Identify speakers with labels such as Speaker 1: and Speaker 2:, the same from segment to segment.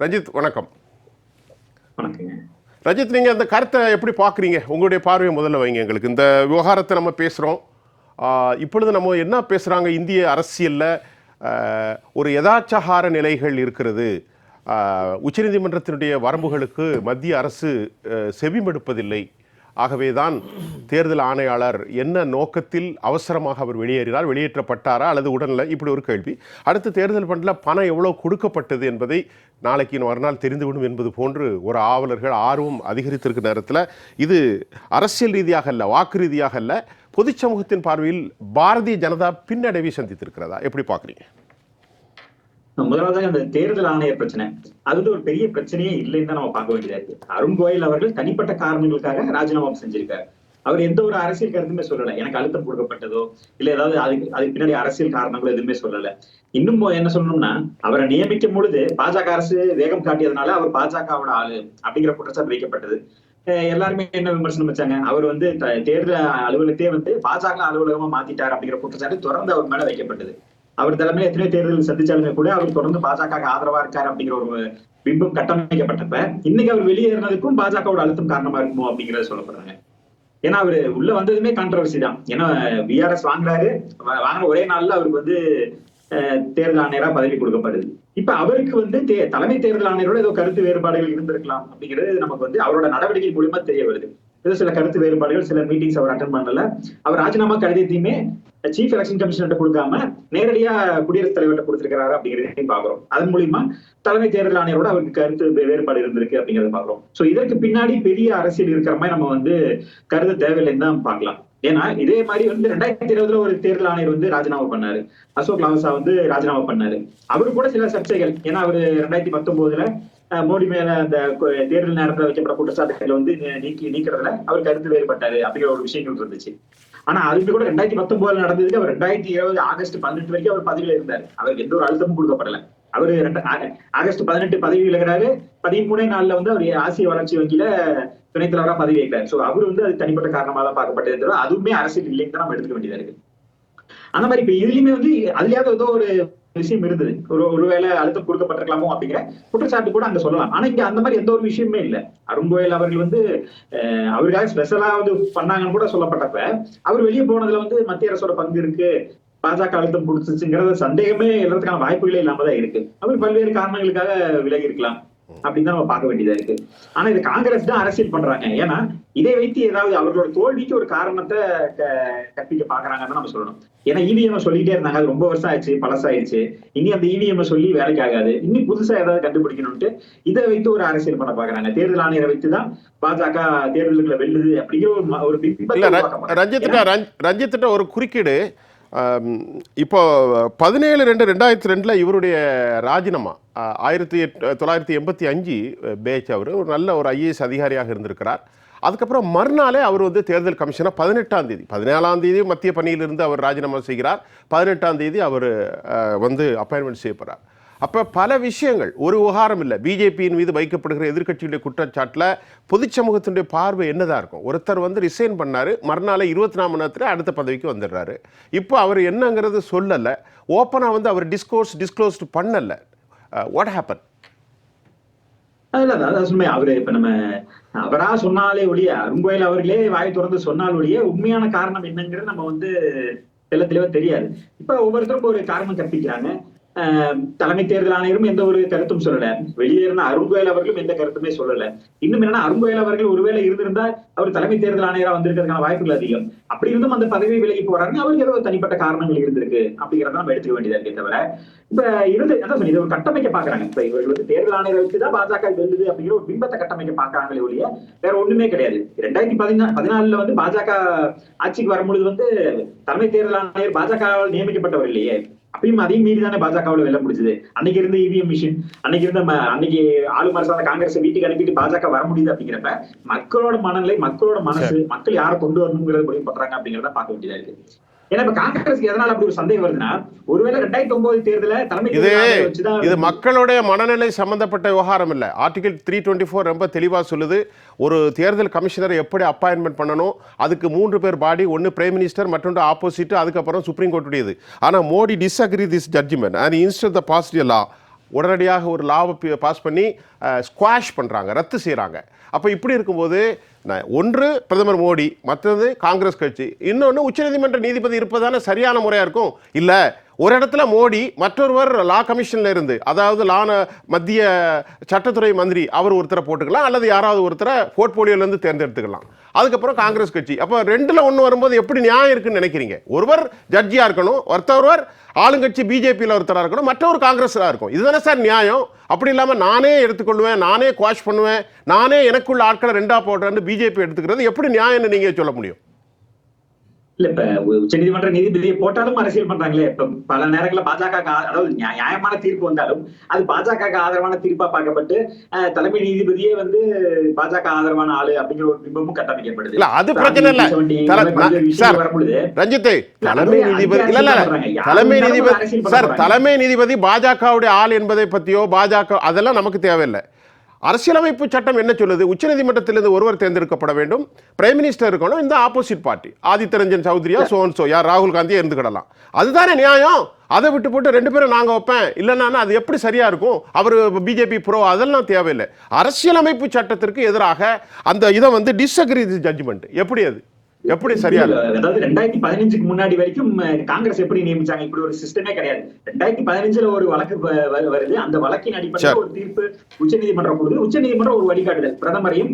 Speaker 1: ரஞ்சித் வணக்கம். ரஞ்சித் நீங்கள் அந்த கருத்தை எப்படி பார்க்குறீங்க? உங்களுடைய பார்வையை முதல்ல வைங்க எங்களுக்கு. இந்த விவகாரத்தை நம்ம பேசுகிறோம் இப்பொழுது நம்ம என்ன பேசுகிறாங்க இந்திய அரசியலில் ஒரு யதாச்சகார நிலைகள் இருக்கிறது. உச்சநீதிமன்றத்தினுடைய வரம்புகளுக்கு மத்திய அரசு செவிமடுப்பதில்லை. ஆகவே தான் தேர்தல் ஆணையாளர் என்ன நோக்கத்தில் அவசரமாக அவர் வெளியேறினார் வெளியேற்றப்பட்டாரா அல்லது உடனில் இப்படி ஒரு கேள்வி. அடுத்து தேர்தல் பண்டில் பணம் எவ்வளோ கொடுக்கப்பட்டது என்பதை நாளைக்கு மறுநாள் தெரிந்துவிடும் என்பது போன்று ஒரு ஆவலர்கள் ஆர்வம் அதிகரித்திருக்க நேரத்தில் இது அரசியல் ரீதியாக அல்ல வாக்கு ரீதியாக அல்ல பொதுச் சமூகத்தின் பார்வையில் பாரதிய ஜனதா பின்னடைவை சந்தித்திருக்கிறதா? எப்படி பார்க்குறீங்க?
Speaker 2: முதலாவதாக அந்த தேர்தல் ஆணைய பிரச்சனை. அது வந்து ஒரு பெரிய பிரச்சனையே இல்லைன்னு தான் நம்ம பார்க்க வேண்டியதா இருக்கு. அருண் கோயல் அவர்கள் தனிப்பட்ட காரணங்களுக்காக ராஜினாமா செஞ்சிருக்காரு. அவர் எந்த ஒரு அரசியல் கருத்துமே சொல்லல. எனக்கு அழுத்தம் கொடுக்கப்பட்டதோ இல்ல ஏதாவது அதுக்கு அதுக்கு பின்னாடி அரசியல் காரணங்களோ எதுவுமே சொல்லல. இன்னும் என்ன சொல்லணும்னா அவரை நியமிக்கும் பொழுது பாஜக அரசு வேகம் காட்டியதுனால அவர் பாஜகவோட ஆளு அப்படிங்கிற குற்றச்சாட்டு வைக்கப்பட்டது. எல்லாருமே என்ன விமர்சனம் வச்சாங்க? அவர் வந்து தேர்தல் அலுவலகத்தையே வந்து பாஜக அலுவலகமா மாத்திட்டார் அப்படிங்கிற குற்றச்சாட்டு தொடர்ந்து அவர் மேல வைக்கப்பட்டது. அவர் தலைமையில எத்தனையோ தேர்தல் சந்திச்சாலுமே கூட அவர் தொடர்ந்து பாஜக ஆதரவா இருக்காரு அப்படிங்கிற ஒரு பிம்பம் கட்டமைக்கப்பட்டப்ப இன்னைக்கு அவர் வெளியேறினதுக்கும் பாஜகவோட அழுத்தம் காரணமா இருக்குமோ அப்படிங்கறத சொல்லப்படுறாங்க. ஏன்னா அவரு உள்ள வந்ததுமே கான்ட்ரவர்சி தான். ஏன்னா பிஆர்எஸ் வாங்குறாரு. வா- வாங்கின ஒரே நாள்ல அவருக்கு வந்து அஹ், தேர்தல் ஆணையரா பதவி கொடுக்கப்படுது. இப்ப அவருக்கு வந்து தே- தலைமை தேர்தல் ஆணையரோட ஏதோ கருத்து வேறுபாடுகள் இருந்திருக்கலாம் அப்படிங்கிறது நமக்கு வந்து அவரோட நடவடிக்கை மூலியமா தெரிய வருது. ஏதோ சில கருத்து வேறுபாடுகள் சில மீட்டிங்ஸ் அவர் அட்டன் பண்ணல. அவர் ராஜினாமா கடிதத்தையுமே சீஃப் எலெக்ஷன் கமிஷனர்ட்ட கொடுக்காம நேரடியா குடியரசுத் தலைவர்கிட்ட கொடுத்திருக்கிறாரு அப்படிங்கிறதையும் பாக்குறோம் அதன் மூலியமா தலைமை தேர்தல் ஆணையரோட அவருக்கு கருத்து வேறுபாடு இருந்திருக்கு அப்படிங்கறத பாக்குறோம் சோ இதற்கு பின்னாடி பெரிய அரசியல் இருக்கிற மாதிரி நம்ம வந்து கருத தேவையில்லைன்னு தான் பாக்கலாம் ஏன்னா இதே மாதிரி வந்து ரெண்டாயிரத்தி இருபதுல ஒரு தேர்தல் ஆணையர் வந்து ராஜினாமா பண்ணாரு. அசோக் லாவசா வந்து ராஜினாமா பண்ணாரு. அவரு கூட சில சர்ச்சைகள். ஏன்னா அவரு ரெண்டாயிரத்தி பத்தொன்பதுல மோடி மேல அந்த தேர்தல் நேரத்துல வைக்கப்பட்ட குற்றச்சாட்டுகளை வந்து நீக்கி நீக்கிறதுல அவர் கருத்து வேறுபட்டாரு அப்படிங்கிற ஒரு விஷயங்கள் இருந்துச்சு. ஆனா அதுக்கு கூட ரெண்டாயிரத்தி பத்தொன்பதுல நடந்ததுக்கு அவர் ரெண்டாயிரத்தி இருபது ஆகஸ்ட் பதினெட்டு வரைக்கும் அவர் பதவியில இருந்தார். அவருக்கு எந்த ஒரு அழுத்தமும் கொடுக்கப்படல. அவர் ரெண்ட- ஆகஸ்ட் பதினெட்டு பதவி விலகிறாரு. பதிமூணே நாள்ல வந்து அவர் ஆசிய வளர்ச்சி வங்கியில துணைத் தலைவராக பதவி வைக்கிறார் சோ அவர் வந்து அது தனிப்பட்ட காரணமா தான் பார்க்கப்பட்டது தவிர அதுவுமே அரசியல் இல்லைன்னு தான் நம்ம எடுத்துக்க வேண்டியதா இருக்கு. அந்த மாதிரி இப்ப இதுலயுமே வந்து அதுலயாவது ஏதோ ஒரு விஷயம் இருந்தது. ஒரு ஒருவேளை அழுத்தம் கொடுக்கப்பட்டிருக்கலாமோ அப்படிங்கிற குற்றச்சாட்டு கூட அங்க சொல்லலாம். ஆனா இங்க அந்த மாதிரி எந்த ஒரு விஷயமே இல்லை. அருங்கோயல் அவர்கள் வந்து அவருக்காக ஸ்பெஷலா வந்து பண்ணாங்கன்னு கூட சொல்லப்பட்டப்ப அவர் வெளியே போனதுல வந்து மத்திய அரசோட பங்கு இருக்கு. பாஜக அழுத்தம் கொடுத்துச்சுங்கிறத சந்தேகமே எழுறதுக்கான வாய்ப்புகளே இல்லாம தான் இருக்கு. அவர் பல்வேறு காரணங்களுக்காக விலகி இருக்கலாம். அப்படின்னு நம்ம பார்க்க வேண்டியதா இருக்கு. ஆனா இது காங்கிரஸ் தான் அரசியல் பண்றாங்க. ஏன்னா இதை வைத்து ஏதாவது அவர்களோட தோல்விக்கு ஒரு காரணத்தை கற்பிக்க பாக்குறாங்கன்னு நம்ம சொல்லணும். ஏன்னா இவிஎம் சொல்லிட்டே இருந்தாங்க. அது ரொம்ப வருஷம் ஆயிடுச்சு பழசாயிடுச்சு. இனி அந்த இவிஎம் சொல்லி வேலைக்கு ஆகாது. இனி புதுசா ஏதாவது கண்டுபிடிக்கணும்ட்டு இதை வைத்து ஒரு அரசியல் பண்ண பாக்குறாங்க தேர்தல் ஆணையரை வைத்து தான் பாஜக தேர்தலுக்குள்ள வெல்லுது அப்படிங்கிற ஒரு.
Speaker 1: ரஞ்சித்திட்ட ரஞ்ச் ரஞ்சித்திட்ட ஒரு குறுக்கீடு. இப்போ பதினேழு ரெண்டு ரெண்டாயிரத்தி ரெண்டில் இவருடைய ராஜினாமா ஆயிரத்தி எட் தொள்ளாயிரத்தி எண்பத்தி அஞ்சு பேச் அவர் ஒரு நல்ல ஒரு ஐஏஎஸ் அதிகாரியாக இருந்திருக்கிறார். அதுக்கப்புறம் மறுநாளே அவர் வந்து தேர்தல் கமிஷனாக பதினெட்டாம் தேதி பதினேழாம் தேதி மத்திய பணியிலிருந்து அவர் ராஜினாமா செய்கிறார். பதினெட்டாம் தேதி அவர் வந்து அப்பாயின்மெண்ட் செய்யப்படுறார் அப்போ பல விஷயங்கள். ஒரு விவகாரம் இல்லை. பிஜேபியின் மீது வைக்கப்படுகிற எதிர்க்கட்சியுடைய குற்றச்சாட்டில் பொதுச் சமூகத்தினுடைய பார்வை என்னதான் இருக்கும்? ஒருத்தர் வந்து ரிசைன் பண்ணார். மறுநாள் இருபத்தி நாலு மணி நேரத்தில் அடுத்த பதவிக்கு வந்துடுறாரு. இப்போ அவர் என்னங்கிறது சொல்லலை. ஓப்பனாக வந்து அவர் டிஸ்கோர்ஸ் டிஸ்க்ளோஸ்டு பண்ணலை. வாட் ஹேப்பன்
Speaker 2: அதுல அவரு இப்ப நம்ம அவரா சொன்னாலே ஒழிய அருங்கோயில் அவர்களே வாய் திறந்து சொன்னால் ஒழிய உண்மையான காரணம் என்னங்கிறது நம்ம வந்து தெள்ள தெளிவா தெரியாது. இப்ப ஒவ்வொருத்தரும் ஒரு காரணம் கற்பிக்கிறாங்க. தலைமை தேர்தல் ஆணையரும் எந்த ஒரு கருத்தும் சொல்லல. வெளியேறின அருங்கோயில் அவர்களும் எந்த கருத்துமே சொல்லல. இன்னும் என்னன்னா அருங்கோயில் அவர்கள் ஒருவேளை இருந்திருந்தா அவர் தலைமை தேர்தல் ஆணையரா வந்திருக்கிறதுக்கான வாய்ப்புகள் அதிகம். அப்படி இருந்தும் அந்த பதவி விலகி போறாருன்னு அவருக்கு ஏதோ தனிப்பட்ட காரணங்கள் இருந்திருக்கு அப்படிங்கறத நம்ம எடுத்துக்க வேண்டியதா இருக்கே தவிர இப்ப இருந்து என்ன சொல்லி இது ஒரு கட்டமைக்க பாக்குறாங்க. இப்ப இவர்கள் வந்து தேர்தல் ஆணையரை வச்சுதான் பாஜக வெல்லுது அப்படிங்கிற ஒரு பிம்பத்தை கட்டமைக்க பாக்குறாங்களே ஒழிய வேற ஒண்ணுமே கிடையாது. ரெண்டாயிரத்தி பதினா பதினாலுல வந்து பாஜக ஆட்சிக்கு வரும்பொழுது வந்து தலைமை தேர்தல் ஆணையர் பாஜகவால் நியமிக்கப்பட்டவர் இல்லையே. அப்பயும் அதையும் மீறி தானே பாஜகவுல வெள்ள முடிச்சது அன்னைக்கு இருந்த இவிஎம் மிஷின் அன்னைக்கு இருந்த ம- அன்னைக்கு ஆளும் அரசாங்க காங்கிரஸ் வீட்டுக்கு அனுப்பிட்டு பாஜக வர முடியுது அப்படிங்கிறப்ப மக்களோட மனநிலை மக்களோட மனசு மக்கள் யாரை கொண்டு வரணுங்கிறது முடிவு பண்றாங்க அப்படிங்கறத பார்க்க வேண்டியதா இருக்கு. ஏன்னா இப்ப காங்கிரஸ்க்கு எதனால அப்படி ஒரு சந்தேகம் வருதுன்னா ஒருவேளை ரெண்டாயிரத்தி ஒன்பது தேர்தல தலைமை
Speaker 1: இது இது மக்களுடைய மனநிலை சம்பந்தப்பட்ட விவகாரம் இல்லை. ஆர்டிகல் த்ரீ டுவெண்ட்டி ஃபோர் ரொம்ப தெளிவாக சொல்லுது. ஒரு தேர்தல் கமிஷனரை எப்படி அப்பாயின்மெண்ட் பண்ணணும்? அதுக்கு மூன்று பேர் பாடி ஒன்று பிரைம் மினிஸ்டர் மற்றொன்று ஆப்போசிட் அதுக்கப்புறம் சுப்ரீம் கோர்ட்டுடையது ஆனால் Modi disagree this judgement and insert the positive law உடனடியாக ஒரு லாவை பாஸ் பண்ணி ஸ்குவாஷ் பண்ணுறாங்க ரத்து செய்கிறாங்க அப்போ இப்படி இருக்கும்போது நான் ஒன்று பிரதமர் மோடி மற்றது காங்கிரஸ் கட்சி இன்னொன்று உச்சநீதிமன்ற நீதிபதி இருப்பதான சரியான முறையாக இருக்கும். இல்லை ஒரு இடத்துல மோடி மற்றொருவர் லா கமிஷன்ல இருந்து அதாவது லான மத்திய சட்டத்துறை மந்திரி அவர் ஒருத்தரை போட்டுக்கலாம் அல்லது யாராவது ஒருத்தரை போர்ட்போலியோலேருந்து தேர்ந்தெடுத்துக்கலாம். அதுக்கப்புறம் காங்கிரஸ் கட்சி. அப்போ ரெண்டில் ஒன்று வரும்போது எப்படி நியாயம் இருக்குன்னு நினைக்கிறீங்க? ஒருவர் ஜட்ஜியாக இருக்கணும் ஒருத்தவர் ஆளுங்கட்சி பிஜேபியில் ஒருத்தராக இருக்கணும் மற்றவர் காங்கிரஸாக இருக்கும். இதுதானே சார் நியாயம்? அப்படி இல்லாமல் நானே எடுத்துக்கொள்வேன் நானே குவாஷ் பண்ணுவேன் நானே எனக்குள்ள ஆட்களை ரெண்டாக போடுறேன்னு பிஜேபி எடுத்துக்கிறது எப்படி நியாயம்னு நீங்கள் சொல்ல முடியும்?
Speaker 2: இல்ல இப்ப உச்ச நீதிமன்ற நீதிபதியை போட்டாலும் அரசியல் பண்றாங்களே இப்ப பல நேரங்கள்ல பாஜக அதாவது நியா- நியாயமான தீர்ப்பு வந்தாலும் அது பாஜக ஆதரவான தீர்ப்பா பார்க்கப்பட்டு தலைமை நீதிபதியே வந்து பாஜக ஆதரவான ஆளு அப்படிங்கிற ஒரு பிம்பமும் கட்டமைக்கப்படுது
Speaker 1: இல்ல, அது பிரச்சனை இல்ல.
Speaker 2: வரும்பொழுது இல்ல,
Speaker 1: தலைமை நீதிபதி இல்ல இல்ல தலைமை நீதிபதி சார். தலைமை நீதிபதி பாஜகவுடைய ஆள் என்பதை பத்தியோ பாஜக அதெல்லாம் நமக்கு தேவையில்லை அரசியலமைப்பு சட்டம் என்ன சொல்லுது? உச்சநீதிமன்றத்திலிருந்து ஒருவர் தேர்ந்தெடுக்கப்பட வேண்டும். பிரைம் மினிஸ்டர் இருக்கணும் இந்த opposite party Aditya Ranjan சௌத்ரியா zone so யார்? ராகுல் காந்தியா இருந்துக்கிடலாம் அதுதானே நியாயம்? அதை விட்டு போட்டு ரெண்டு பேரும் நாங்க வைப்பேன். இல்லைன்னா அது எப்படி சரியா இருக்கும்? அவர் பிஜேபி ப்ரோ அதெல்லாம் தேவையில்லை. அரசியலமைப்பு சட்டத்திற்கு எதிராக அந்த இதை வந்து டிஸ்அக்ரி ஜட்ஜ்மெண்ட் எப்படி அது? எப்படி சரியா?
Speaker 2: அதாவது ரெண்டாயிரத்தி பதினஞ்சுக்கு முன்னாடி வரைக்கும் காங்கிரஸ் எப்படி நியமிச்சாங்க? இப்படி ஒரு சிஸ்டமே கிடையாது. ரெண்டாயிரத்தி பதினஞ்சுல ஒரு வழக்கு வருது. அந்த வழக்கின் அடிப்படையில். ஒரு தீர்ப்பு உச்சநீதிமன்றம் கொடுக்குது. உச்சநீதிமன்றம் ஒரு வழிகாட்டுதல். பிரதமரையும்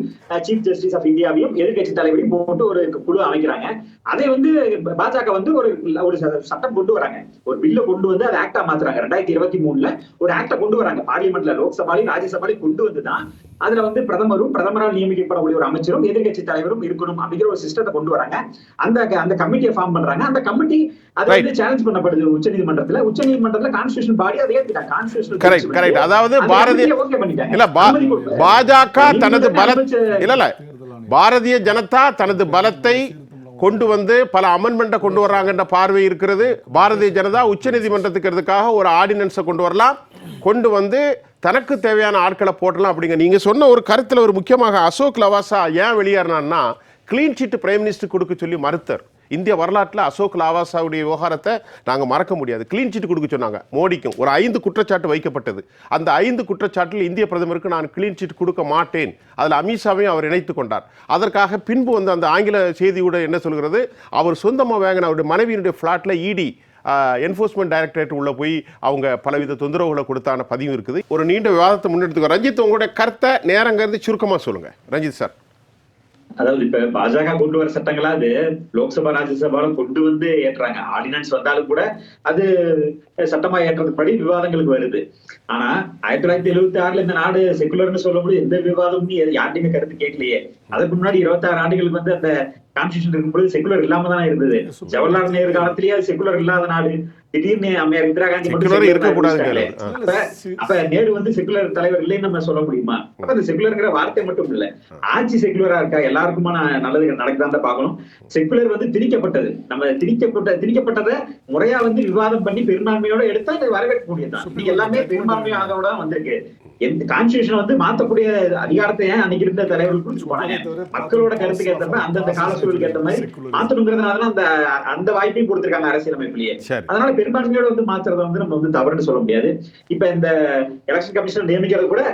Speaker 2: சீஃப் ஜஸ்டிஸ் ஆஃப் இந்தியாவையும் எதிர்க்கட்சி தலைவரையும் போட்டு ஒரு குழு அமைக்கிறாங்க. அதை வந்து பாஜக வந்து ஒரு ஒரு சட்டம் கொண்டு வராங்க. ஒரு பில்ல கொண்டு வந்து அதை ஆக்டா மாத்துறாங்க. ரெண்டாயிரத்தி இருபத்தி மூணுல ஒரு ஆக்டா கொண்டு வராங்க. பார்லிமெண்ட்ல லோக்சபாலையும் ராஜ்யசபாலையும் கொண்டு வந்துதான். அதுல வந்து பிரதமரும் பிரதமரால் நியமிக்கப்படக்கூடிய ஒரு அமைச்சரும் எதிர்க்கட்சி தலைவரும் இருக்கணும் அப்படிங்கிற ஒரு சிஸ்டத்தை கொண்டு வராங்க. அந்த அந்த கமிட்டியை ஃபார்ம் பண்றாங்க. அந்த கமிட்டி அது. வந்து சேலஞ்ச் பண்ணப்படுது உச்சநீதிமன்றத்துல உச்சநீதிமன்றத்துல கான்ஸ்டியூஷன் பாடி அதை ஏத்துட்டாங்க. Constitution
Speaker 1: Correct, correct. அதாவது பாரதிய-
Speaker 2: ஓகே பண்ணிட்டாங்க.
Speaker 1: இல்ல பாஜக தனது பல இல்ல இல்ல. பாரதிய ஜனதா தனது பலத்தை கொண்டு வந்து பல அமெண்ட்மெண்ட்டை கொண்டு வர்றாங்கன்ற பார்வை இருக்கிறது. பாரதிய ஜனதா உச்சநீதிமன்றத்துக்கு ஒரு ஆர்டினன்ஸை கொண்டு வரலாம். கொண்டு வந்து தனக்கு தேவையான ஆட்களை போட்டலாம் அப்படிங்க. நீங்க சொன்ன ஒரு கருத்துல ஒரு முக்கியமாக அசோக் லவாசா ஏன் வெளியேறினான்னா க்ளீன் சீட் பிரைம் மினிஸ்டர் கொடுக்க சொல்லி மறுத்தார். இந்திய வரலாற்றில் அசோக் லாவாசாவுடைய விவகாரத்தை நாங்கள் மறக்க முடியாது. க்ளீன் சீட் கொடுக்க சொன்னாங்க. மோடிக்கும் ஒரு ஐந்து குற்றச்சாட்டு வைக்கப்பட்டது. அந்த ஐந்து குற்றச்சாட்டில் இந்திய பிரதமருக்கு நான் க்ளீன் சீட் கொடுக்க மாட்டேன். அதில் அமித்ஷாவையும் அவர் இணைத்து கொண்டார். அதற்காக பின்பு வந்து அந்த ஆங்கில செய்தியோட என்ன சொல்கிறது? அவர் சொந்தமாக வாங்கின அவருடைய மனைவியினுடைய ஃப்ளாட்டில் இடி என்ஃபோர்ஸ்மெண்ட் டைரக்டரேட் உள்ள போய் அவங்க பலவித தொந்தரவுகளை கொடுத்தான பதிவு இருக்குது. ஒரு நீண்ட விவாதத்தை முன்னெடுத்துக்கோ. ரஞ்சித் உங்களுடைய கருத்தை நேரங்கிறது சுருக்கமாக சொல்லுங்கள் ரஞ்சித் சார்.
Speaker 2: அதாவது இப்ப பாஜக கொண்டு வர சட்டங்களா அது லோக்சபா ராஜ்யசபால கொண்டு வந்து ஏற்றுறாங்க. ஆர்டினன்ஸ் வந்தாலும் கூட அது சட்டமா ஏற்றதுபடி விவாதங்களுக்கு வருது. ஆனா ஆயிரத்தி தொள்ளாயிரத்தி எழுபத்தி ஆறுல இந்த நாடு செகுலர்னு சொல்லும்போது எந்த விவாதமும் யார்ட்டையுமே கருத்து கேட்கலையே. அதுக்கு முன்னாடி இருபத்தி ஆறு ஆண்டுகளுக்கு வந்து அந்த கான்ஸ்டியூஷன் இருக்கும்போது செகுலர் இல்லாம தான் இருந்தது ஜவஹர்லால் நேரு காலத்திலேயே அது செகுலர் இல்லாத நாடு. திடீர்னு அம்மையார் இந்திரா காந்தி. அப்ப நேரு வந்து செகுலர் தலைவர் இல்லைன்னு நம்ம சொல்ல முடியுமா? அப்ப அந்த செகுலர்ங்கிற வார்த்தை மட்டும் இல்ல. ஆட்சி செகுலரா இருக்கா? எல்லாருக்குமான நல்லது நடக்குதான் பார்க்கணும். செகுலர் வந்து திணிக்கப்பட்டது. நம்ம திணிக்கப்பட்ட திணிக்கப்பட்டதை முறையா வந்து விவாதம் பண்ணி பெரும்பான்மையோட எடுத்தா அதை வரவேற்க இன்னைக்கு எல்லாமே பெரும்பான்மையோட தான் வந்திருக்கு. எந்த கான்ஸ்டியூஷன் வந்து மாத்தக்கூடிய அதிகாரத்தை ஏன் அன்னைக்கு இருந்த தலைவர்கள் போனாங்க மக்களோட கருத்துக்கு ஏற்ற மாதிரி அந்தந்த கால சூழலுக்கு ஏற்ற மாதிரி மாத்தணுங்கிறதுனால அந்த அந்த வாய்ப்பையும் கொடுத்திருக்காங்க அரசியலமைப்பிலேயே. அதனால பெரும்பான்மையோட வந்து மாத்துறத வந்து நம்ம வந்து தவறுன்னு சொல்ல முடியாது. இப்ப இந்த எலெக்ஷன் கமிஷன் நியமிக்கிறது கூட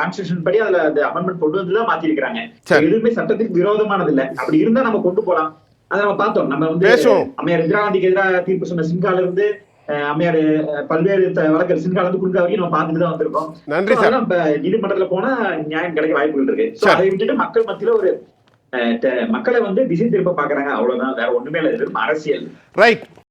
Speaker 2: கான்ஸ்டியூஷன் படி அதுல அந்த அமெண்ட்மெண்ட் கொண்டு வந்து தான் மாத்திருக்காங்க. எதுவுமே சட்டத்துக்கு விரோதமானது இல்ல அப்படி இருந்தா நம்ம கொண்டு போலாம். அதை நம்ம பார்த்தோம். நம்ம வந்து. அம்மையார் இந்திரா காந்திக்கு எதிராக தீர்ப்பு சொன்ன சிங்கால இருந்து அம்மையார் பல்வேறு வழக்கு சிங்கால இருந்து குறுக்கா வரைக்கும் நம்ம பார்த்துட்டு தான் வந்திருக்கோம்.
Speaker 1: நன்றி சார்.
Speaker 2: இப்ப நீதிமன்றத்துல போனா நியாயம் கிடைக்க வாய்ப்புகள் இருக்கு. அதை விட்டுட்டு மக்கள் மத்தியில ஒரு மக்களை வந்து திசை திருப்ப பாக்குறாங்க. அவ்வளவுதான். வேற ஒண்ணுமே இல்ல. அரசியல்.
Speaker 1: ரைட்